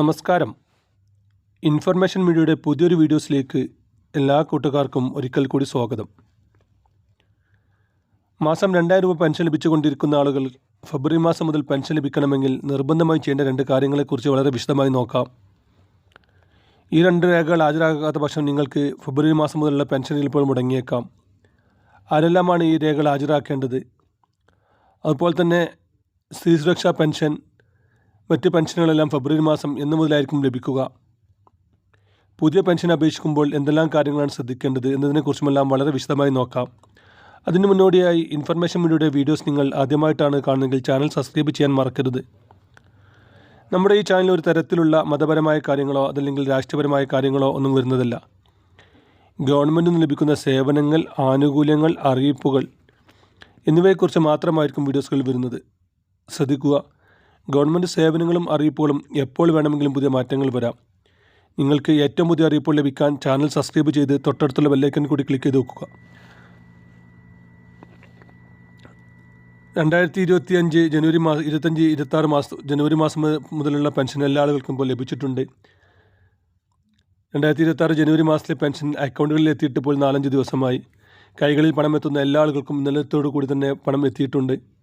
നമസ്കാരം. ഇൻഫർമേഷൻ മീഡിയയുടെ പുതിയൊരു വീഡിയോസിലേക്ക് എല്ലാ കൂട്ടുകാർക്കും ഒരിക്കൽ കൂടി സ്വാഗതം. മാസം രണ്ടായിരം രൂപ പെൻഷൻ ലഭിച്ചുകൊണ്ടിരിക്കുന്ന ആളുകൾ ഫെബ്രുവരി മാസം മുതൽ പെൻഷൻ ലഭിക്കണമെങ്കിൽ നിർബന്ധമായി ചെയ്യേണ്ട രണ്ട് കാര്യങ്ങളെക്കുറിച്ച് വളരെ വിശദമായി നോക്കാം. ഈ രണ്ട് രേഖകൾ ഹാജരാകാത്ത പക്ഷം നിങ്ങൾക്ക് ഫെബ്രുവരി മാസം മുതലുള്ള പെൻഷൻ ഇപ്പോൾ മുടങ്ങിയേക്കാം. ആരെല്ലാമാണ് ഈ രേഖകൾ ഹാജരാക്കേണ്ടത്. അതുപോലെ തന്നെ സ്ത്രീ സുരക്ഷാ പെൻഷൻ മറ്റ് പെൻഷനുകളെല്ലാം ഫെബ്രുവരി മാസം എന്നു മുതലായിരിക്കും ലഭിക്കുക. പുതിയ പെൻഷൻ അപേക്ഷിക്കുമ്പോൾ എന്തെല്ലാം കാര്യങ്ങളാണ് ശ്രദ്ധിക്കേണ്ടത് എന്നതിനെക്കുറിച്ചുമെല്ലാം വളരെ വിശദമായി നോക്കാം. അതിനു മുന്നോടിയായി ഇൻഫർമേഷൻ മീഡിയയുടെ വീഡിയോസ് നിങ്ങൾ ആദ്യമായിട്ടാണ് കാണുന്നതെങ്കിൽ ചാനൽ സബ്സ്ക്രൈബ് ചെയ്യാൻ മറക്കരുത്. നമ്മുടെ ഈ ചാനൽ ഒരു തരത്തിലുള്ള മതപരമായ കാര്യങ്ങളോ അതല്ലെങ്കിൽ രാഷ്ട്രീയപരമായ കാര്യങ്ങളോ ഒന്നും വരുന്നതല്ല. ഗവൺമെന്റിൽ നിന്ന് ലഭിക്കുന്ന സേവനങ്ങൾ ആനുകൂല്യങ്ങൾ അറിയിപ്പുകൾ എന്നിവയെക്കുറിച്ച് മാത്രമായിരിക്കും വീഡിയോസുകൾ വരുന്നത്. ശ്രദ്ധിക്കുക ഗവൺമെന്റ് സേവനങ്ങളും അറിയിപ്പുകളും എപ്പോൾ വേണമെങ്കിലും പുതിയ മാറ്റങ്ങൾ വരാം. നിങ്ങൾക്ക് ഏറ്റവും പുതിയ അറിയിപ്പുകൾ ലഭിക്കാൻ ചാനൽ സബ്സ്ക്രൈബ് ചെയ്ത് തൊട്ടടുത്തുള്ള ബെല്ലൈക്കൻ കൂടി ക്ലിക്ക് ചെയ്ത് നോക്കുക. രണ്ടായിരത്തി ഇരുപത്തി അഞ്ച് ജനുവരി മാസം ഇരുപത്തഞ്ച് ഇരുപത്താറ് മാസം ജനുവരി മാസം മുതലുള്ള പെൻഷൻ എല്ലാ ആളുകൾക്കും ഇപ്പോൾ ലഭിച്ചിട്ടുണ്ട്. രണ്ടായിരത്തി ഇരുപത്താറ് ജനുവരി മാസത്തിലെ പെൻഷൻ അക്കൗണ്ടുകളിൽ എത്തിയിട്ട് ഇപ്പോൾ നാലഞ്ച് ദിവസമായി. കൈകളിൽ പണം എത്തുന്ന എല്ലാ ആളുകൾക്കും ഇന്നലത്തോടു കൂടി തന്നെ പണം എത്തിയിട്ടുണ്ട്.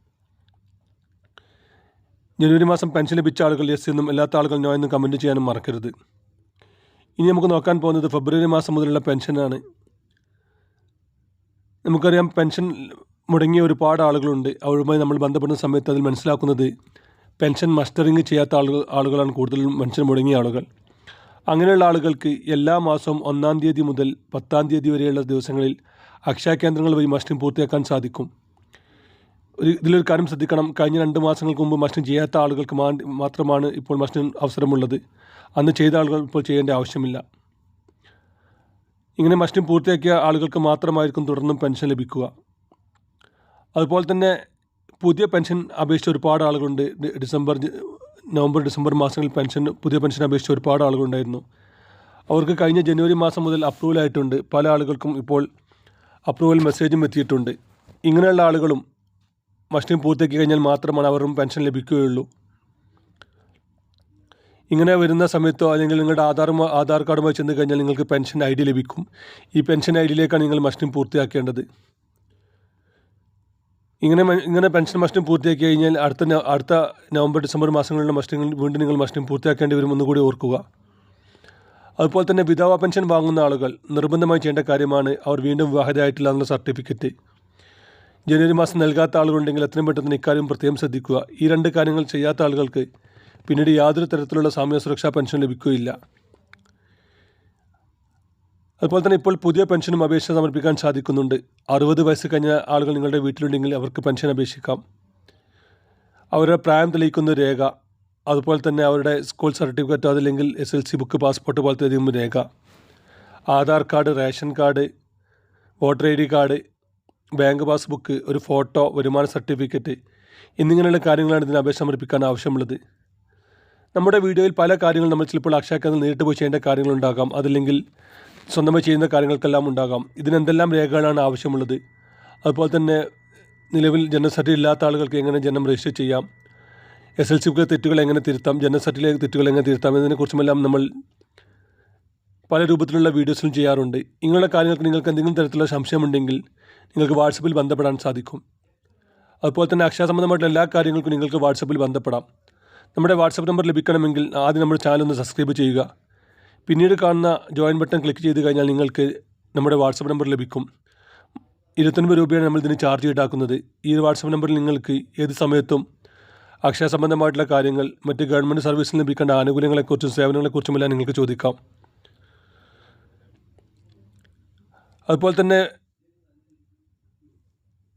ജനുവരി മാസം പെൻഷൻ ലഭിച്ച ആളുകൾ യെസ് എന്നും അല്ലാത്ത ആളുകൾ നോ എന്നും കമന്റ് ചെയ്യാനും മറക്കരുത്. ഇനി നമുക്ക് നോക്കാൻ പോകുന്നത് ഫെബ്രുവരി മാസം മുതലുള്ള പെൻഷനാണ്. നമുക്കറിയാം പെൻഷൻ മുടങ്ങിയ ഒരുപാട് ആളുകളുണ്ട്. അവരുമായി നമ്മൾ ബന്ധപ്പെടുന്ന സമയത്ത് അതിൽ മനസ്സിലാക്കുന്നത് പെൻഷൻ മസ്റ്ററിങ് ചെയ്യാത്ത ആളുകൾ ആളുകളാണ് കൂടുതലും പെൻഷൻ മുടങ്ങിയ ആളുകൾ. അങ്ങനെയുള്ള ആളുകൾക്ക് എല്ലാ മാസവും ഒന്നാം തീയതി മുതൽ പത്താം തീയതി വരെയുള്ള ദിവസങ്ങളിൽ അക്ഷയ കേന്ദ്രങ്ങൾ വഴി മസ്റ്ററിങ് പൂർത്തിയാക്കാൻ സാധിക്കും. ഒരു ഇതിലൊരു കാര്യം ശ്രദ്ധിക്കണം. കഴിഞ്ഞ രണ്ട് മാസങ്ങൾക്ക് മുമ്പ് മസ്റ്റിൻ ചെയ്യാത്ത ആളുകൾക്ക് മാത്രമാണ് ഇപ്പോൾ മസ്റ്റിംഗ് അവസരമുള്ളത്. അന്ന് ചെയ്ത ആളുകൾ ഇപ്പോൾ ചെയ്യേണ്ട ആവശ്യമില്ല. ഇങ്ങനെ മസ്റ്റിൻ പൂർത്തിയാക്കിയ ആളുകൾക്ക് മാത്രമായിരിക്കും തുടർന്നും പെൻഷൻ ലഭിക്കുക. അതുപോലെ തന്നെ പുതിയ പെൻഷൻ അപേക്ഷിച്ച ഒരുപാട് ആളുകളുണ്ട്. ഡിസംബർ നവംബർ ഡിസംബർ മാസങ്ങളിൽ പെൻഷൻ പുതിയ പെൻഷൻ അപേക്ഷിച്ച ഒരുപാട് ആളുകളുണ്ടായിരുന്നു. അവർക്ക് കഴിഞ്ഞ ജനുവരി മാസം മുതൽ അപ്രൂവൽ ആയിട്ടുണ്ട് പല ആളുകൾക്കും ഇപ്പോൾ അപ്രൂവൽ മെസ്സേജും എത്തിയിട്ടുണ്ട്. ഇങ്ങനെയുള്ള ആളുകളും മസ്റ്റിംഗ് പൂർത്തിയാക്കി കഴിഞ്ഞാൽ മാത്രമാണ് അവരും പെൻഷൻ ലഭിക്കുകയുള്ളൂ. ഇങ്ങനെ വരുന്ന സമയത്തോ അല്ലെങ്കിൽ നിങ്ങളുടെ ആധാർ ആധാർ കാർഡുമായി ചെന്ന് കഴിഞ്ഞാൽ നിങ്ങൾക്ക് പെൻഷൻ ഐ ഡി ലഭിക്കും. ഈ പെൻഷൻ ഐ ഡിയിലേക്കാണ് നിങ്ങൾ മസ്റ്റിംഗ് പൂർത്തിയാക്കേണ്ടത്. ഇങ്ങനെ ഇങ്ങനെ പെൻഷൻ മസ്റ്റിംഗ് പൂർത്തിയാക്കി കഴിഞ്ഞാൽ അടുത്ത അടുത്ത നവംബർ ഡിസംബർ മാസങ്ങളിലെ മസ്റ്റിംഗ് വീണ്ടും നിങ്ങൾ മസ്റ്റിംഗ് പൂർത്തിയാക്കേണ്ടി വരും കൂടി ഓർക്കുക. അതുപോലെ തന്നെ വിധവ പെൻഷൻ വാങ്ങുന്ന ആളുകൾ നിർബന്ധമായി ചെയ്യേണ്ട കാര്യമാണ് അവർ വീണ്ടും വിവാഹിതരായിട്ടില്ല എന്നുള്ള സർട്ടിഫിക്കറ്റ്. ജനുവരി മാസം നൽകാത്ത ആളുകളുണ്ടെങ്കിൽ എത്രയും പെട്ടെന്ന് ഇക്കാര്യം പ്രത്യേകം ശ്രദ്ധിക്കുക. ഈ രണ്ട് കാര്യങ്ങൾ ചെയ്യാത്ത ആളുകൾക്ക് പിന്നീട് യാതൊരു തരത്തിലുള്ള സാമൂഹ്യ സുരക്ഷാ പെൻഷൻ ലഭിക്കുകയില്ല. അതുപോലെ തന്നെ ഇപ്പോൾ പുതിയ പെൻഷനും അപേക്ഷ സമർപ്പിക്കാൻ സാധിക്കുന്നുണ്ട്. അറുപത് വയസ്സ് കഴിഞ്ഞ ആളുകൾ നിങ്ങളുടെ വീട്ടിലുണ്ടെങ്കിൽ അവർക്ക് പെൻഷൻ അപേക്ഷിക്കാം. അവരുടെ പ്രായം തെളിയിക്കുന്ന രേഖ. അതുപോലെ തന്നെ അവരുടെ സ്കൂൾ സർട്ടിഫിക്കറ്റ് അതല്ലെങ്കിൽ S L C book passport പോലത്തെ രേഖ. Aadhaar card ration card voter I D card bank passbook ഒരു ഫോട്ടോ വരുമാന സർട്ടിഫിക്കറ്റ് എന്നിങ്ങനെയുള്ള കാര്യങ്ങളാണ് ഇതിന് അപേക്ഷ സമർപ്പിക്കാൻ ആവശ്യമുള്ളത്. നമ്മുടെ വീഡിയോയിൽ പല കാര്യങ്ങളും നമ്മൾ ചിലപ്പോൾ അക്ഷയ കേന്ദ്രം നേരിട്ട് പോയി ചെയ്യേണ്ട കാര്യങ്ങളുണ്ടാകാം അതല്ലെങ്കിൽ സ്വന്തമായി ചെയ്യുന്ന കാര്യങ്ങൾക്കെല്ലാം ഉണ്ടാകാം. ഇതിനെന്തെല്ലാം രേഖകളാണ് ആവശ്യമുള്ളത്? അതുപോലെ തന്നെ നിലവിൽ ജനന സർട്ടിഫിക്കറ്റ് ഇല്ലാത്ത ആളുകൾക്ക് എങ്ങനെ ജനം രജിസ്റ്റർ ചെയ്യാം? എസ് എൽ സിക്ക് തെറ്റുകൾ എങ്ങനെ തിരുത്താം? ജനന സർട്ടിഫിക്കറ്റ് തെറ്റുകൾ എങ്ങനെ തിരുത്താം? എന്നതിനെക്കുറിച്ചുമെല്ലാം നമ്മൾ പല രൂപത്തിലുള്ള വീഡിയോസിലും ചെയ്യാറുണ്ട്. ഇങ്ങനെയുള്ള കാര്യങ്ങൾക്ക് നിങ്ങൾക്ക് എന്തെങ്കിലും തരത്തിലുള്ള സംശയമുണ്ടെങ്കിൽ നിങ്ങൾക്ക് വാട്സപ്പിൽ ബന്ധപ്പെടാൻ സാധിക്കും. അതുപോലെ തന്നെ അക്ഷയ സംബന്ധമായിട്ടുള്ള എല്ലാ കാര്യങ്ങൾക്കും നിങ്ങൾക്ക് വാട്സപ്പിൽ ബന്ധപ്പെടാം. നമ്മുടെ വാട്സപ്പ് നമ്പർ ലഭിക്കണമെങ്കിൽ ആദ്യം നമ്മുടെ ചാനൽ ഒന്ന് സബ്സ്ക്രൈബ് ചെയ്യുക. പിന്നീട് കാണുന്ന ജോയിൻ ബട്ടൺ ക്ലിക്ക് ചെയ്ത് കഴിഞ്ഞാൽ നിങ്ങൾക്ക് നമ്മുടെ വാട്സപ്പ് നമ്പർ ലഭിക്കും. ഇരുപത്തൊൻപത് രൂപയാണ് നമ്മൾ ഇതിന് ചാർജ് ഈടാക്കുന്നത്. ഈ വാട്സപ്പ് നമ്പറിൽ നിങ്ങൾക്ക് ഏത് സമയത്തും അക്ഷയ സംബന്ധമായിട്ടുള്ള കാര്യങ്ങൾ മറ്റ് ഗവൺമെന്റ് സർവീസിൽ ലഭിക്കേണ്ട ആനുകൂല്യങ്ങളെക്കുറിച്ചും സേവനങ്ങളെക്കുറിച്ചുമെല്ലാം നിങ്ങൾക്ക് ചോദിക്കാം. അതുപോലെ തന്നെ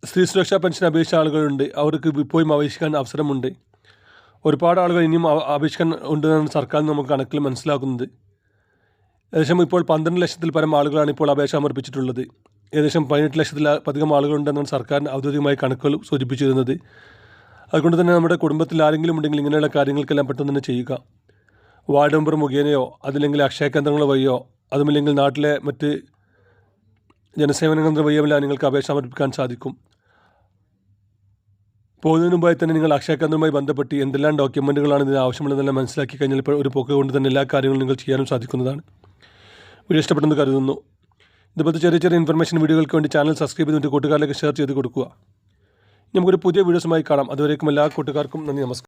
സ്ത്രീ സുരക്ഷാ പെൻഷൻ അപേക്ഷിച്ച ആളുകളുണ്ട്. അവർക്ക് ഇപ്പോഴും അപേക്ഷിക്കാൻ അവസരമുണ്ട്. ഒരുപാട് ആളുകൾ ഇനിയും അപേക്ഷിക്കാൻ ഉണ്ടെന്നാണ് സർക്കാർ നമുക്ക് കണക്കിൽ മനസ്സിലാക്കുന്നത്. ഏകദേശം ഇപ്പോൾ പന്ത്രണ്ട് ലക്ഷത്തിൽ പരം ആളുകളാണ് ഇപ്പോൾ അപേക്ഷ സമർപ്പിച്ചിട്ടുള്ളത്. ഏകദേശം പതിനെട്ട് ലക്ഷത്തിൽ അധികം ആളുകളുണ്ടെന്നാണ് സർക്കാർ ഔദ്യോഗികമായി കണക്കുകൾ സൂചിപ്പിച്ചിരുന്നത്. അതുകൊണ്ട് തന്നെ നമ്മുടെ കുടുംബത്തിൽ ആരെങ്കിലും ഉണ്ടെങ്കിൽ ഇങ്ങനെയുള്ള കാര്യങ്ങൾക്കെല്ലാം പെട്ടെന്ന് തന്നെ ചെയ്യുക. വാർഡ് മെമ്പർ മുഖേനയോ അതില്ലെങ്കിൽ അക്ഷയ കേന്ദ്രങ്ങൾ വഴിയോ അതുമില്ലെങ്കിൽ നാട്ടിലെ മറ്റ് ജനസേവന കേന്ദ്രം വഴിയെല്ലാം നിങ്ങൾക്ക് അപേക്ഷ സമർപ്പിക്കാൻ സാധിക്കും. പോകുന്നതിന് മുമ്പായി തന്നെ നിങ്ങൾ അക്ഷയ കേന്ദ്രവുമായി ബന്ധപ്പെട്ട് എന്തെല്ലാം ഡോക്യുമെന്റുകളാണ് ഇതിന് ആവശ്യമുള്ളതെല്ലാം മനസ്സിലാക്കി കഴിഞ്ഞാൽ ഇപ്പോൾ ഒരു പോക്ക് കൊണ്ട് തന്നെ എല്ലാ കാര്യങ്ങളും നിങ്ങൾ ചെയ്യാനും സാധിക്കുന്നതാണ്. വീഡിയോ ഇഷ്ടപ്പെട്ടെന്ന് കരുതുന്നു. ഇതുപോലത്തെ ചെറിയ ചെറിയ ഇൻഫർമേഷൻ വീഡിയോകൾക്ക് വേണ്ടി ചാനൽ സബ്സ്ക്രൈബ് ചെയ്തിട്ട് കൂട്ടുകാരിലേക്ക് ഷെയർ ചെയ്ത് കൊടുക്കുക. നമുക്കൊരു പുതിയ വീഡിയോസുമായി കാണാം. അതുവരേക്കും എല്ലാ കൂട്ടുകാർക്കും നന്ദി നമസ്കാരം.